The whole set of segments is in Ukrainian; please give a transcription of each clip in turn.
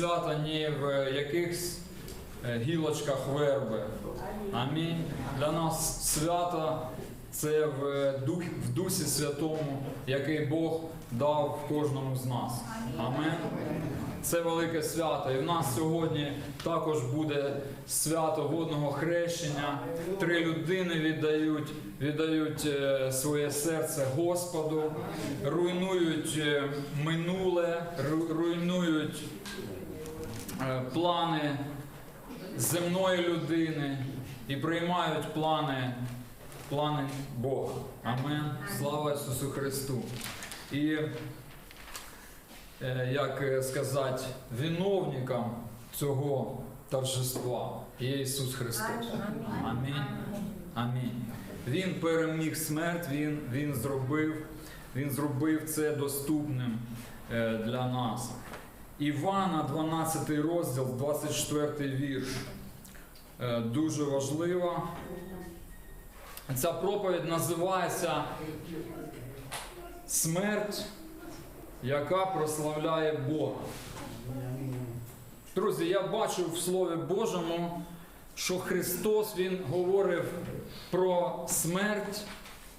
свято ні в якихось е, гілочках верби. Амінь. Для нас свято це в, дух, в Дусі Святому, який Бог дав кожному з нас. Амінь. Це велике свято. І в нас сьогодні також буде свято водного хрещення. Три людини віддають, віддають е, своє серце Господу, руйнують е, минуле, руйнують е, плани земної людини і приймають плани, плани Бога. Амен. Слава Ісусу Христу. І е, як е, сказати, виновником цього торжества є Ісус Христос. Амінь. Амінь. Він переміг смерть, Він, він, зробив, він зробив це доступним е, для нас. Івана, 12 розділ, 24 вірш. Е, Дуже важлива. Ця проповідь називається Смерть, яка прославляє Бога. Друзі, я бачу в Слові Божому, що Христос Він говорив про смерть,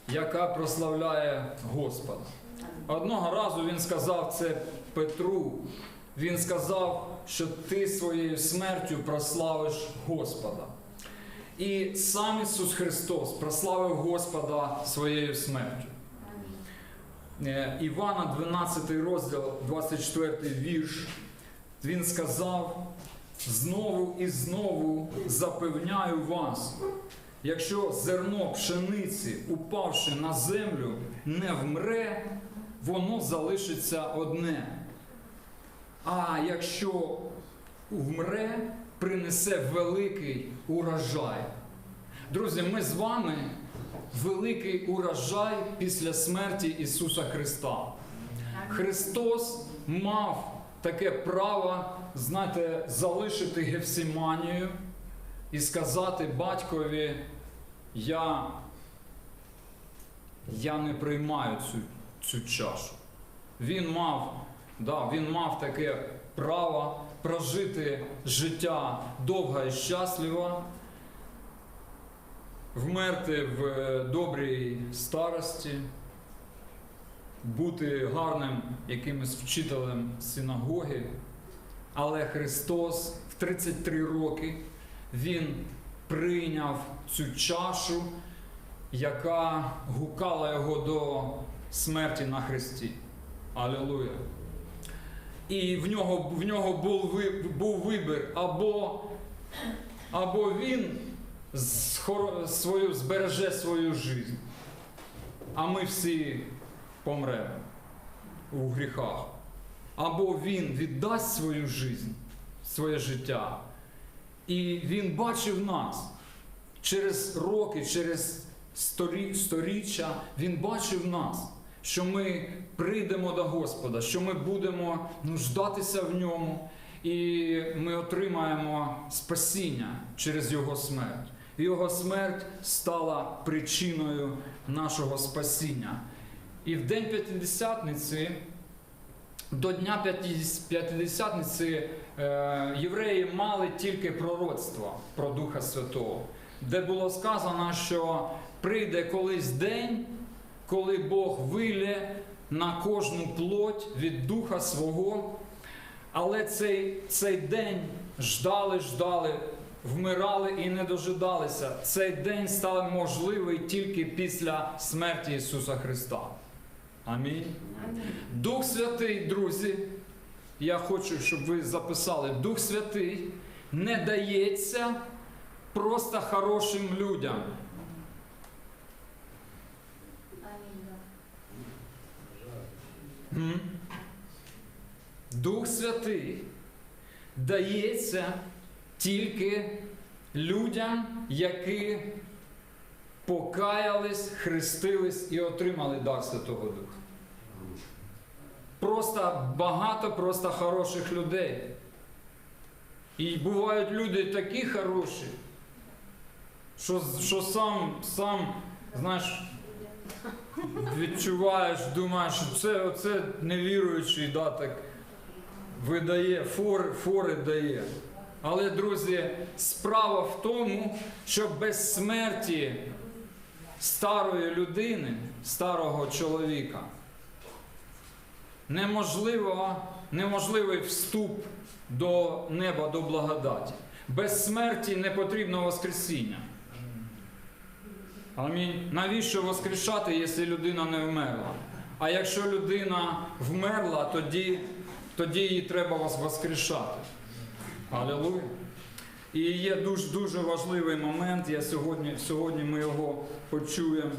яка прославляє Господа. Одного разу Він сказав це Петру. Він сказав, що ти своєю смертю прославиш Господа. І сам Ісус Христос прославив Господа своєю смертю. Е, Івана 12 розділ, 24 вірш. Він сказав: знову і знову запевняю вас, якщо зерно пшениці, упавши на землю, не вмре, воно залишиться одне. А якщо вмре, принесе великий урожай. Друзі, ми з вами великий урожай після смерті Ісуса Христа. Христос мав таке право, знаєте, залишити Гефсиманію і сказати батькові, я, я не приймаю цю, цю чашу. Він мав, да, він мав таке право прожити життя довго і щасливо, вмерти в е, добрій старості, бути гарним якимось вчителем синагоги. Але Христос в 33 роки Він прийняв цю чашу, яка гукала його до смерті на Христі. Алілуя. І в нього, в нього був, був вибір. Або, або він свою, збереже свою життя, а ми всі помремо у гріхах. Або він віддасть свою життя, своє життя, і він бачив нас. Через роки, через сторіччя, він бачив нас, що ми прийдемо до Господа, що ми будемо нуждатися в ньому, і ми отримаємо спасіння через Його смерть. Його смерть стала причиною нашого спасіння. І в день П'ятидесятниці, до Дня П'ятидесятниці, е, євреї мали тільки пророцтво про Духа Святого, де було сказано, що прийде колись день, коли Бог вилє на кожну плоть від Духа свого. Але цей, цей день ждали, ждали, вмирали і не дожидалися. Цей день став можливий тільки після смерті Ісуса Христа. Амінь. Дух Святий, друзі, я хочу, щоб ви записали, Дух Святий не дається просто хорошим людям. М? Дух Святий дається тільки людям, які покаялись, хрестились і отримали дар Святого Духа. Просто багато просто хороших людей. І бувають люди такі хороші, що, що сам, сам, знаєш, відчуваєш, думаєш, що це оце невіруючий, да, так, видає, фори, фори дає. Але, друзі, справа в тому, що без смерті старої людини, старого чоловіка, неможливо, неможливий вступ до неба, до благодаті. Без смерті не потрібно Воскресіння. Амінь. Навіщо воскрешати, якщо людина не вмерла? А якщо людина вмерла, тоді, тоді її треба воскрешати. Алілуя. І є дуже, дуже важливий момент, я сьогодні, сьогодні ми його почуємо.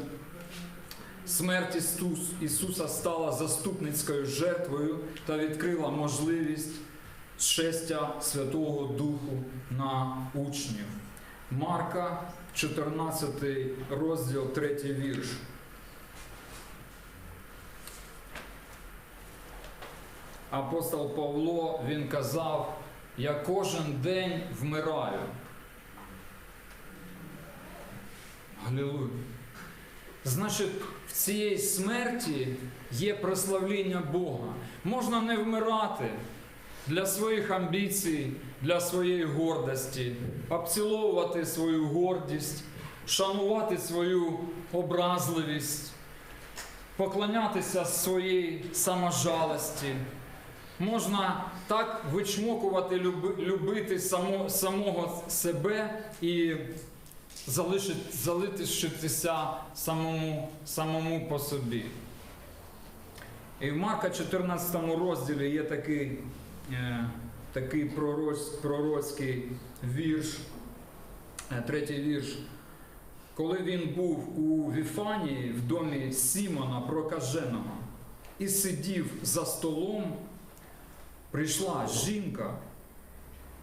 Смерть Ісус, Ісуса стала заступницькою жертвою та відкрила можливість шестя Святого Духу на учнів. Марка, 14 розділ, 3 вірш. Апостол Павло він казав, я кожен день вмираю. Галілуя. Значить, в цієї смерті є прославління Бога. Можна не вмирати для своїх амбіцій, для своєї гордості, обціловувати свою гордість, шанувати свою образливість, поклонятися своїй саможалості. Можна так вичмокувати, любити само, самого себе і залишитися самому, самому по собі. І в Марка 14 розділі є такий, такий пророч, пророцький вірш, е, третій вірш. Коли він був у Віфанії в домі Сімона Прокаженого і сидів за столом, прийшла жінка,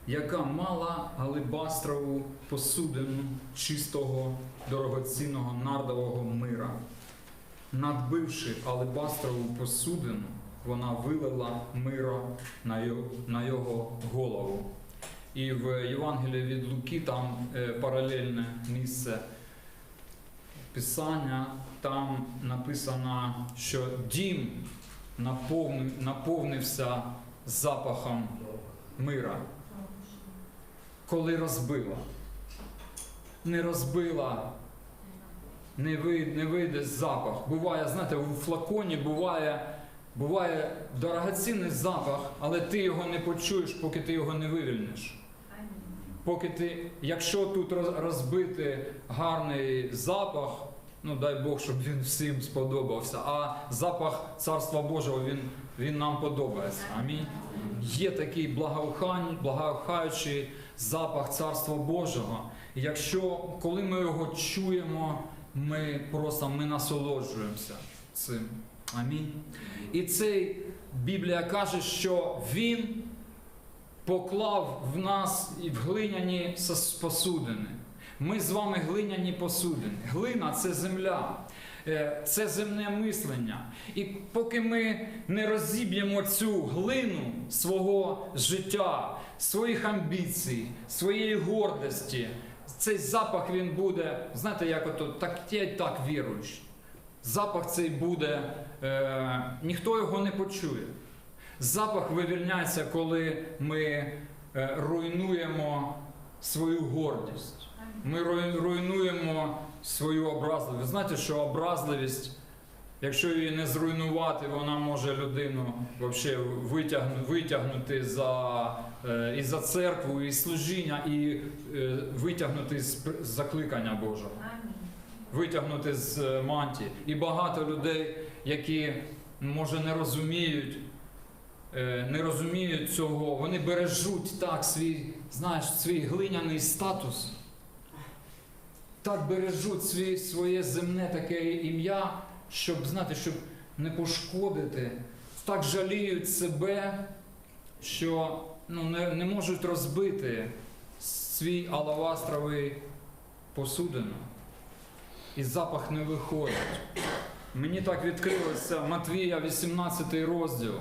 яка мала алебастрову посудину чистого дорогоцінного нардового мира. Надбивши алебастрову посудину, вона вилила мира на його, голову. І в Євангелії від Луки там е, паралельне місце Писання, там написано, що дім наповнив, наповнився запахом мира. Коли розбила. Не розбила, не вийде запах. Буває, знаєте, у флаконі буває, буває дорогоцінний запах, але ти його не почуєш, поки ти його не вивільниш. Поки ти, якщо тут розбити гарний запах, ну дай Бог, щоб він всім сподобався. А запах Царства Божого він, він нам подобається. Амінь. Є такий благоухань, благоухаючий запах Царства Божого. Якщо коли ми його чуємо, ми просто ми насолоджуємося цим. Амінь. І цей Біблія каже, що він поклав в нас в глиняні посудини. Ми з вами глиняні посудини. Глина це земля, е, це земне мислення. І поки ми не розіб'ємо цю глину свого життя, своїх амбіцій, своєї гордості, цей запах він буде, знаєте, як ото так я й так віруєш. Запах цей буде, е, ніхто його не почує. Запах вивільняється, коли ми е, руйнуємо свою гордість. Ми руйнуємо свою образливість. Ви знаєте, що образливість, якщо її не зруйнувати, вона може людину вообще витягнути, за, е, і за церкву, і служіння, і е, витягнути з закликання Божого витягнути з мантії. І багато людей, які може не розуміють, е, не розуміють цього, вони бережуть так свій, знаєш, свій глиняний статус. Так бережуть свій, своє земне таке ім'я, щоб знати, щоб не пошкодити. Так жаліють себе, що ну, не, не можуть розбити свій алавастровий посудину і запах не виходить. Мені так відкрилося Матвія 18 розділ.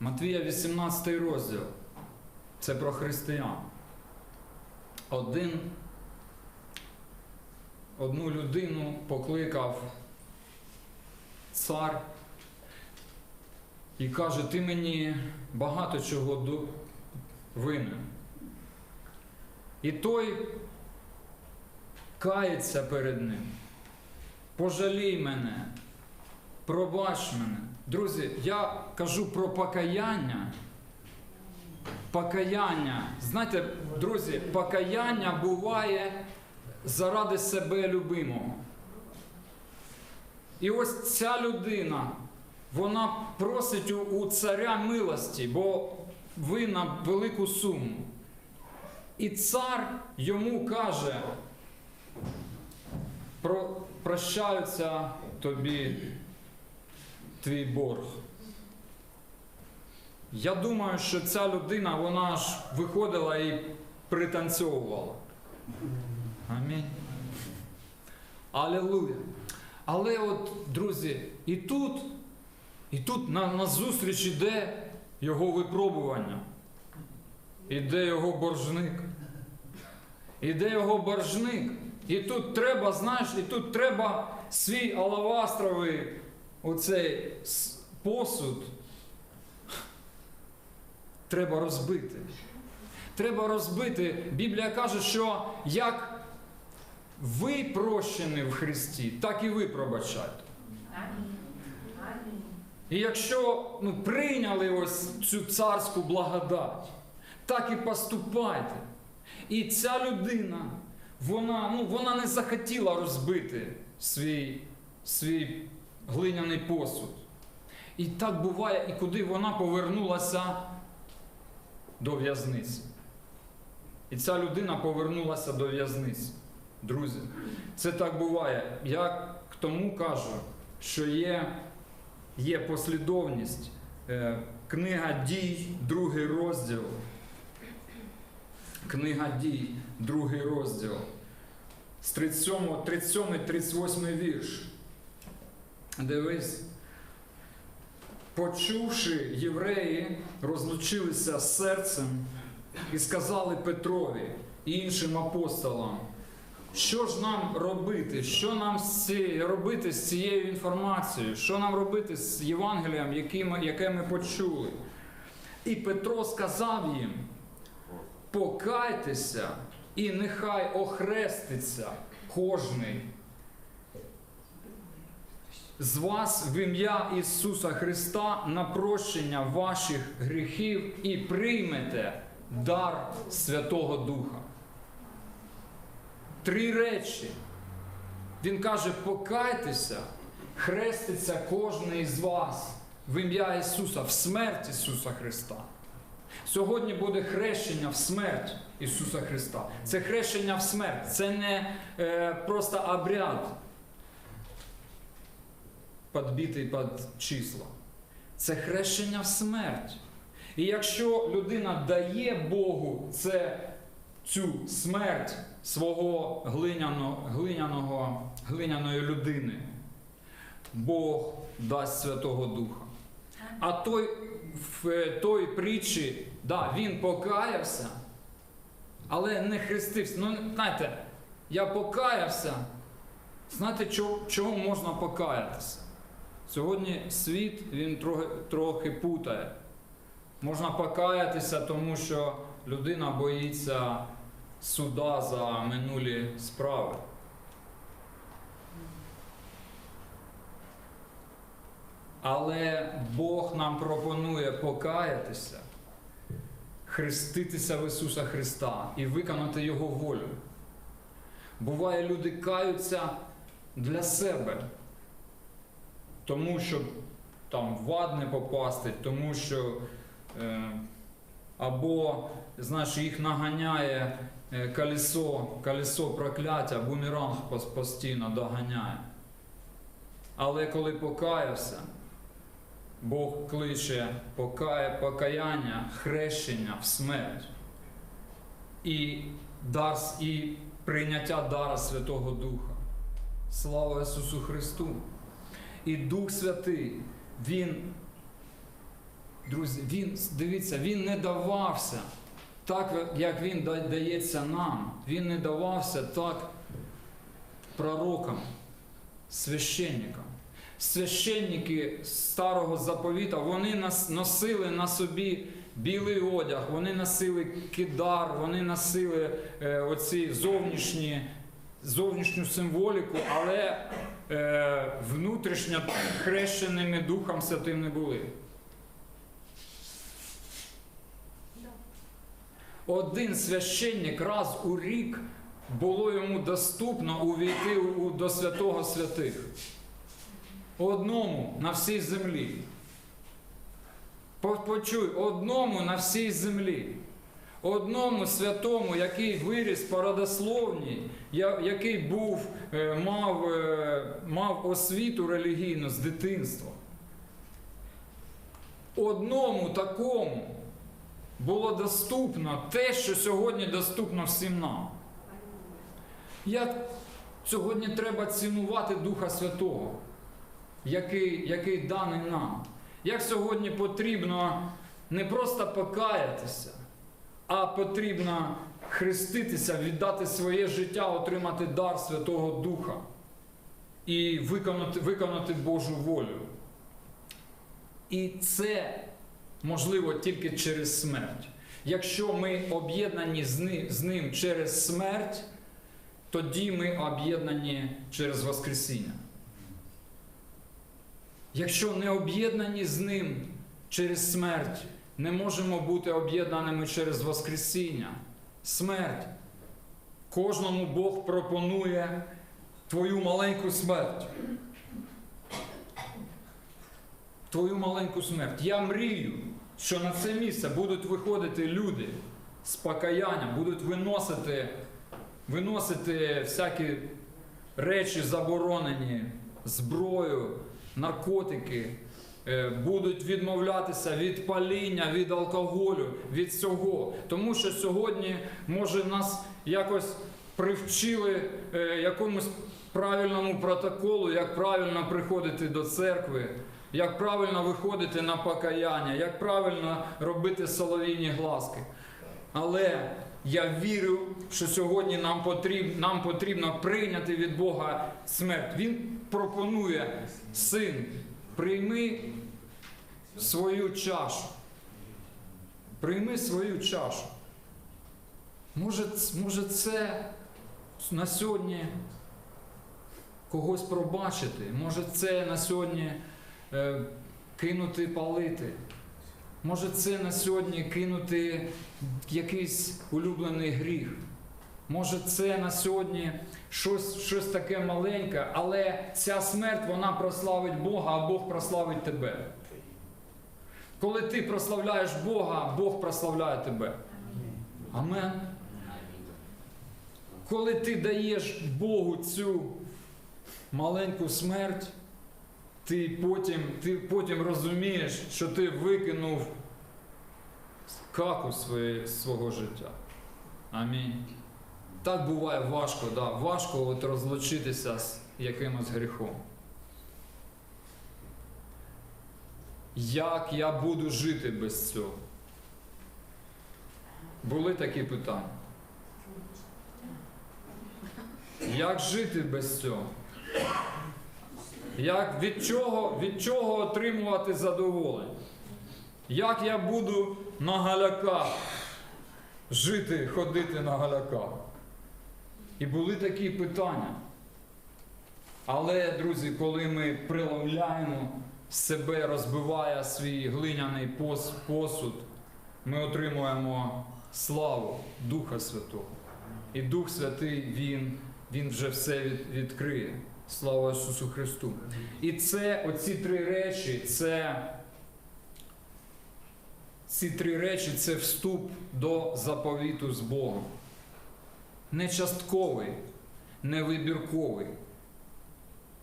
Матвія 18 розділ. Це про християн. Один, одну людину покликав цар і каже, ти мені багато чого винен. І той кається перед ним. Пожалій мене, пробач мене. Друзі, я кажу про покаяння. Покаяння. Знаєте, друзі, покаяння буває заради себе любимого. І ось ця людина, вона просить у, царя милості, бо винна велику суму. І цар йому каже, про, прощаються тобі твій борг. Я думаю, що ця людина, вона ж виходила і пританцьовувала. Амінь. Алілуя. Але от, друзі, і тут, і тут на, на зустріч іде його випробування. Іде його боржник. Іде його боржник. І тут треба, знаєш, і тут треба свій алавастровий оцей посуд. Треба розбити. Треба розбити. Біблія каже, що як ви прощені в Христі, так і ви пробачайте. І якщо ну, прийняли ось цю царську благодать, так і поступайте. І ця людина, вона, ну, вона не захотіла розбити свій, свій глиняний посуд. І так буває, і куди вона повернулася до в'язниці. І ця людина повернулася до в'язниці. Друзі, це так буває. Я к тому кажу, що є, є послідовність. Е, Книга дій, другий розділ. Книга дій, другий розділ. З 37, 37 38 вірш. Дивись. Почувши, євреї розлучилися серцем і сказали Петрові і іншим апостолам, що ж нам робити? Що нам робити з цією інформацією? Що нам робити з Євангелієм, яке ми почули? І Петро сказав їм: покайтеся, і нехай охреститься кожний з вас в ім'я Ісуса Христа на прощення ваших гріхів і приймете дар Святого Духа. Три речі. Він каже: покайтеся, хреститься кожен із вас в ім'я Ісуса, в смерть Ісуса Христа. Сьогодні буде хрещення в смерть Ісуса Христа. Це хрещення в смерть, це не е, просто обряд підбитий під числа. Це хрещення в смерть. І якщо людина дає Богу це, цю смерть свого глиняного, глиняного, глиняної людини, Бог дасть Святого Духа. А той в той притчі, да, він покаявся, але не хрестився. Ну, знаєте, я покаявся. Знаєте, чого, можна покаятися? Сьогодні світ він трохи, трохи путає. Можна покаятися, тому що людина боїться суда за минулі справи. Але Бог нам пропонує покаятися, хреститися в Ісуса Христа і виконати Його волю. Буває, люди каються для себе, тому що там в ад не попасти, тому що е, або знаєш, їх наганяє е, колесо, колесо прокляття, бумеранг постійно доганяє. Але коли покаявся, Бог кличе покая, покаяння, хрещення в смерть і, дар, і прийняття дара Святого Духа. Слава Ісусу Христу! І Дух Святий, Він, друзі, Він, дивіться, Він не давався так, як Він дається нам. Він не давався так пророкам, священникам. Священники старого заповіта, вони носили на собі білий одяг, вони носили кидар, вони носили е, оці зовнішні, зовнішню символіку, але е, внутрішньо хрещеними Духом Святим не були. Один священник раз у рік було йому доступно увійти до святого святих. Одному на всій землі. Почуй, одному на всій землі. Одному святому, який виріс я- який був, е, мав, е, мав освіту релігійну з дитинства. Одному такому було доступно те, що сьогодні доступно всім нам. Як сьогодні треба цінувати Духа Святого, який, який даний нам. Як сьогодні потрібно не просто покаятися, а потрібно хреститися, віддати своє життя, отримати дар Святого Духа і виконати, виконати Божу волю. І це можливо тільки через смерть. Якщо ми об'єднані з ним, через смерть, тоді ми об'єднані через Воскресіння. Якщо не об'єднані з ним через смерть, не можемо бути об'єднаними через Воскресіння. Смерть. Кожному Бог пропонує твою маленьку смерть. Твою маленьку смерть. Я мрію, що на це місце будуть виходити люди з покаянням, будуть виносити, виносити всякі речі заборонені, зброю, наркотики, е, будуть відмовлятися від паління, від алкоголю, від всього. Тому що сьогодні, може, нас якось привчили е, якомусь правильному протоколу, як правильно приходити до церкви. Як правильно виходити на покаяння, як правильно робити соловійні глазки. Але я вірю, що сьогодні нам потрібно, нам потрібно прийняти від Бога смерть. Він пропонує, син, прийми свою чашу. Прийми свою чашу. Може, може це на сьогодні когось пробачити, може це на сьогодні е, кинути палити. Може це на сьогодні кинути якийсь улюблений гріх. Може це на сьогодні щось, щось таке маленьке, але ця смерть вона прославить Бога, а Бог прославить тебе. Коли ти прославляєш Бога, Бог прославляє тебе. Амен. Коли ти даєш Богу цю маленьку смерть, ти потім, ти потім розумієш, що ти викинув каку своє, свого життя. Амінь. Так буває важко, да. важко от розлучитися з якимось гріхом. Як я буду жити без цього? Були такі питання. Як жити без цього? Як, від, чого, від чого отримувати задоволення? Як я буду на галяках жити, ходити на галяках? І були такі питання. Але, друзі, коли ми приловляємо себе, розбиває свій глиняний посуд, ми отримуємо славу Духа Святого. І Дух Святий, Він, він вже все від, відкриє. Слава Ісусу Христу. І це, оці три речі, це ці три речі це вступ до заповіту з Богом. Не частковий, не вибірковий,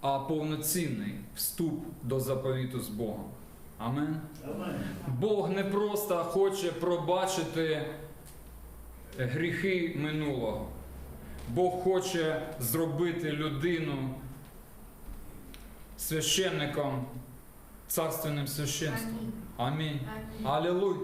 а повноцінний вступ до заповіту з Богом. Амен. Бог не просто хоче пробачити гріхи минулого. Бог хоче зробити людину священником, царственним священством. Амінь. Алілуй.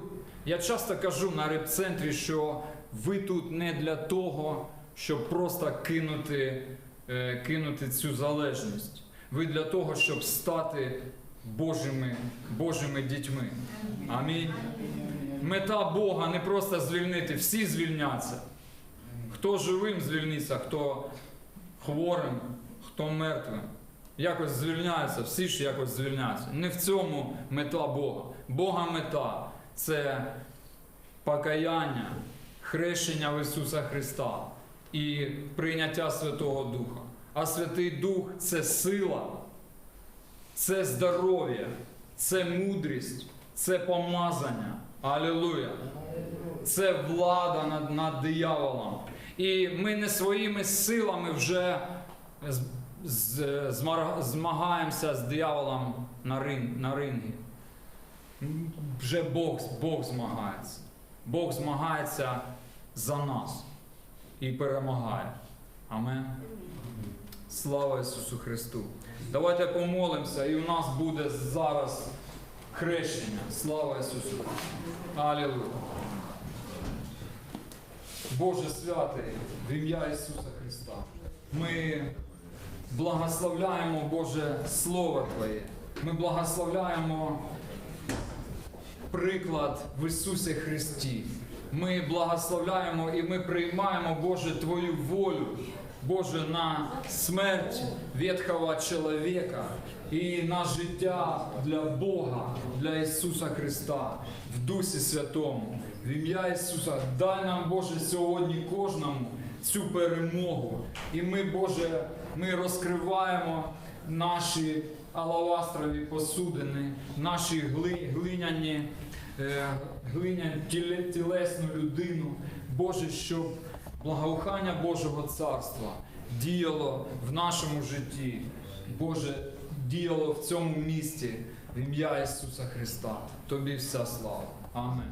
Я часто кажу на репцентрі, що ви тут не для того, щоб просто кинути, е, кинути цю залежність. ви для того, щоб стати Божими, Божими дітьми. Амінь. Мета Бога не просто звільнити, всі звільняться. Хто живим звільниться, хто хворим, хто мертвим. Якось звільняються, всі ж якось звільняються. Не в цьому мета Бога. Бога мета це покаяння, хрещення в Ісуса Христа і прийняття Святого Духа. А Святий Дух це сила, це здоров'я, це мудрість, це помазання. Алілуя! Це влада над, над дияволом. І ми не своїми силами вже з, з, змагаємося з дияволом на, рин, на рингі. Вже Бог, Бог змагається. Бог змагається за нас і перемагає. Амен. Слава Ісусу Христу! Давайте помолимося, і у нас буде зараз хрещення. Слава Ісусу! Алілуя! Боже святий, в ім'я Ісуса Христа. Ми благословляємо Боже Слово Твоє. Ми благословляємо приклад в Ісусі Христі. Ми благословляємо і ми приймаємо, Боже, Твою волю, Боже, на смерть ветхого чоловіка і на життя для Бога, для Ісуса Христа в Дусі Святому. В ім'я Ісуса, дай нам, Боже, сьогодні кожному цю перемогу. І ми, Боже, ми розкриваємо наші алавастрові посудини, наші гли, глиняні, е, тілесну людину. Боже, щоб благоухання Божого Царства діяло в нашому житті. Боже, діяло в цьому місті в ім'я Ісуса Христа. Тобі вся слава. Амен.